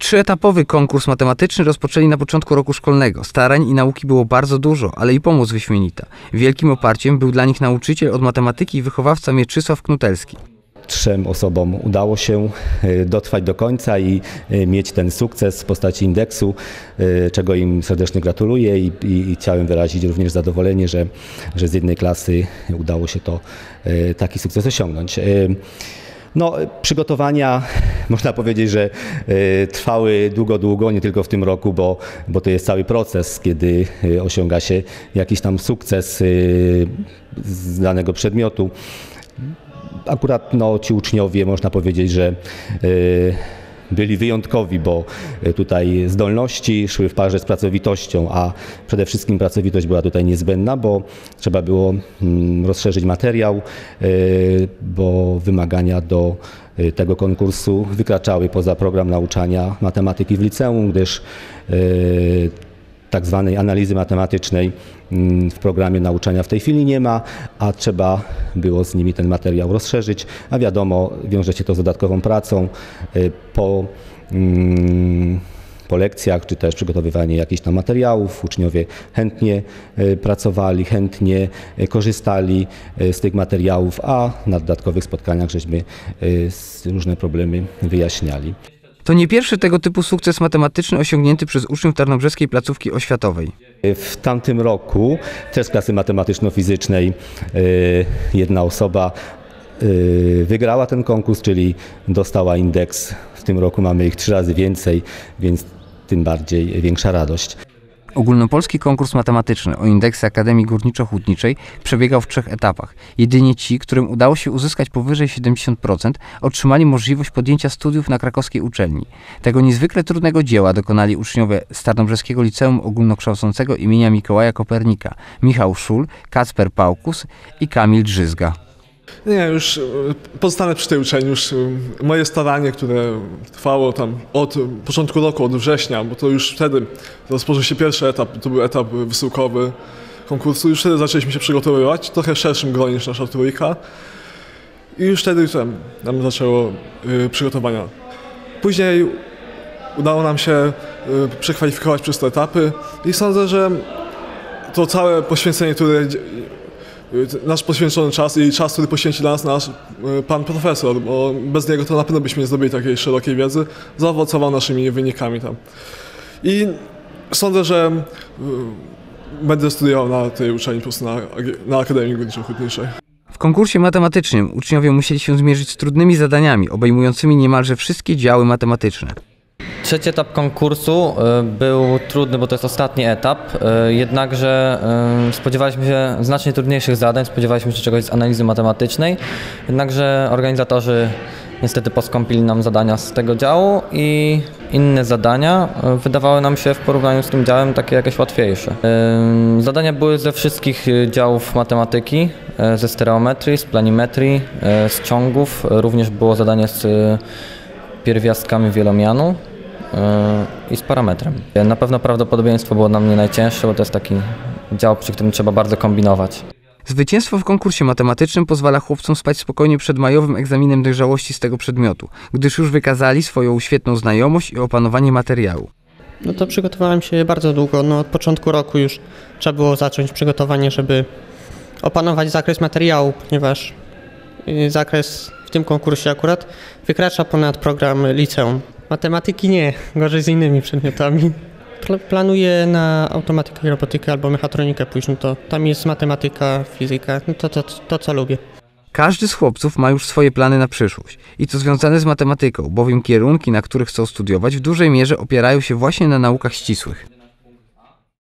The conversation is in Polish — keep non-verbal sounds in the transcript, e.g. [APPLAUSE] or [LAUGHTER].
Trzyetapowy konkurs matematyczny rozpoczęli na początku roku szkolnego. Starań i nauki było bardzo dużo, ale i pomoc wyśmienita. Wielkim oparciem był dla nich nauczyciel od matematyki i wychowawca Mieczysław Knutelski. Trzem osobom udało się e, dotrwać do końca i e, mieć ten sukces w postaci indeksu, e, czego im serdecznie gratuluję i, i, i chciałem wyrazić również zadowolenie, że, że z jednej klasy udało się to taki sukces osiągnąć. No, przygotowania [LAUGHS] można powiedzieć, że trwały długo, długo, nie tylko w tym roku, bo, bo to jest cały proces, kiedy osiąga się jakiś tam sukces z danego przedmiotu. Akurat no, ci uczniowie można powiedzieć, że byli wyjątkowi, bo y, tutaj zdolności szły w parze z pracowitością, a przede wszystkim pracowitość była tutaj niezbędna, bo trzeba było mm, rozszerzyć materiał, y, bo wymagania do tego konkursu wykraczały poza program nauczania matematyki w liceum, gdyż tak zwanej analizy matematycznej mm, w programie nauczania w tej chwili nie ma, a trzeba było z nimi ten materiał rozszerzyć, a wiadomo, wiąże się to z dodatkową pracą y, po mm, po lekcjach, czy też przygotowywanie jakichś tam materiałów. Uczniowie chętnie y, pracowali, chętnie y, korzystali z tych materiałów, a na dodatkowych spotkaniach żeśmy różne problemy wyjaśniali. To nie pierwszy tego typu sukces matematyczny osiągnięty przez uczniów Tarnobrzeskiej Placówki Oświatowej. W tamtym roku też z klasy matematyczno-fizycznej y, jedna osoba y, wygrała ten konkurs, czyli dostała indeks. W tym roku mamy ich trzy razy więcej, więc tym bardziej większa radość. Ogólnopolski konkurs matematyczny o indeksy Akademii Górniczo-Hutniczej przebiegał w trzech etapach. Jedynie ci, którym udało się uzyskać powyżej 70%, otrzymali możliwość podjęcia studiów na krakowskiej uczelni. Tego niezwykle trudnego dzieła dokonali uczniowie Starnobrzeskiego Liceum Ogólnokształcącego imienia Mikołaja Kopernika, Michał Szul, Kacper Pałkus i Kamil Drzyzga. Nie, już e, pozostanę przy tej uczelni. Już e, moje staranie, które trwało tam od początku roku, od września, bo to już wtedy rozpoczął się pierwszy etap, to był etap wysyłkowy konkursu. Już wtedy zaczęliśmy się przygotowywać, trochę w szerszym gronie niż nasza trójka. I już wtedy tam nam zaczęło przygotowania. Później udało nam się przekwalifikować przez te etapy i sądzę, że to całe poświęcenie, które nasz poświęcony czas i czas, który poświęci dla nas nasz e, pan profesor, bo bez niego to na pewno byśmy nie zdobyli takiej szerokiej wiedzy, zaowocował naszymi wynikami tam. I sądzę, że e, będę studiował na tej uczelni po prostu na, na Akademii Górniczo-Hutniczej. W konkursie matematycznym uczniowie musieli się zmierzyć z trudnymi zadaniami, obejmującymi niemalże wszystkie działy matematyczne. Trzeci etap konkursu e, był trudny, bo to jest ostatni etap, e, jednakże e, spodziewaliśmy się znacznie trudniejszych zadań, spodziewaliśmy się czegoś z analizy matematycznej, jednakże organizatorzy niestety poskąpili nam zadania z tego działu i inne zadania wydawały nam się w porównaniu z tym działem takie jakieś łatwiejsze. Zadania były ze wszystkich działów matematyki, ze stereometrii, z planimetrii, z ciągów, również było zadanie z pierwiastkami wielomianu, i z parametrem. Na pewno prawdopodobieństwo było dla mnie najcięższe, bo to jest taki dział, przy którym trzeba bardzo kombinować. Zwycięstwo w konkursie matematycznym pozwala chłopcom spać spokojnie przed majowym egzaminem dojrzałości z tego przedmiotu, gdyż już wykazali swoją świetną znajomość i opanowanie materiału. No to przygotowałem się bardzo długo. No od początku roku już trzeba było zacząć przygotowanie, żeby opanować zakres materiału, ponieważ y, zakres w tym konkursie akurat wykracza ponad program liceum. Matematyki nie, gorzej z innymi przedmiotami. Planuję na automatykę i robotykę albo mechatronikę później, to tam jest matematyka, fizyka, no to, to, to co lubię. Każdy z chłopców ma już swoje plany na przyszłość i to związane z matematyką, bowiem kierunki, na których chcą studiować, w dużej mierze opierają się właśnie na naukach ścisłych.